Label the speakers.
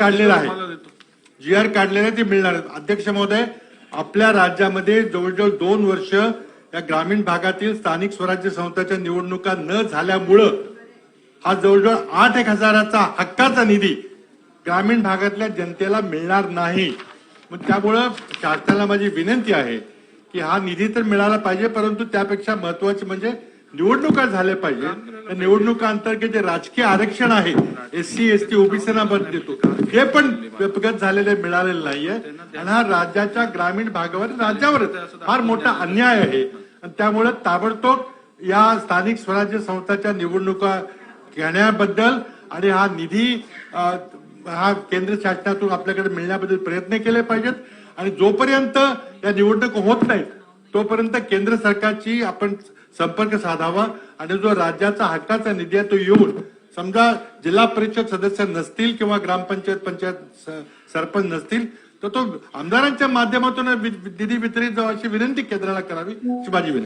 Speaker 1: काढलेला आहे. जी आर काढलेला आहे ते मिळणार अध्यक्ष महोदय आपल्या राज्यामध्ये जवळजवळ दोन वर्ष या ग्रामीण भागातील स्थानिक स्वराज्य संस्थाच्या निवडणुका न झाल्यामुळं हा जवळजवळ आठ एक हजाराचा हक्काचा निधी ग्रामीण भागातल्या जनतेला मिळणार नाही. मग त्यामुळं शासनाला माझी विनंती आहे की हा निधी तर मिळाला पाहिजे परंतु त्यापेक्षा महत्त्वाचे म्हणजे निवडणुका झाल्या पाहिजे तर निवडणुका अंतर्गत जे राजकीय आरक्षण आहे एस सी एस टी ओबीसीना देतो. हे पण व्यपगत झालेले मिळालेलं नाहीये. आणि हा राज्याच्या ग्रामीण भागावर राज्यावर फार मोठा अन्याय आहे. आणि त्यामुळे ताबडतोब या स्थानिक स्वराज्य संस्थाच्या निवडणुका घेण्याबद्दल आणि हा निधी हा केंद्र शासनातून आपल्याकडे मिळण्याबद्दल प्रयत्न केले पाहिजेत. आणि जोपर्यंत या निवडणूक होत नाहीत तोपर्यंत केंद्र सरकारची आपण संपर्क साधावा आणि जो राज्याचा हक्काचा निधी आहे तो येऊन समजा जिल्हा परिषद सदस्य नसतील किंवा ग्रामपंचायत पंचायत सरपंच नसतील तर तो आमदारांच्या माध्यमातून निधी वितरित जाऊ अशी विनंती केंद्राला करावी अशी माझी विनंती.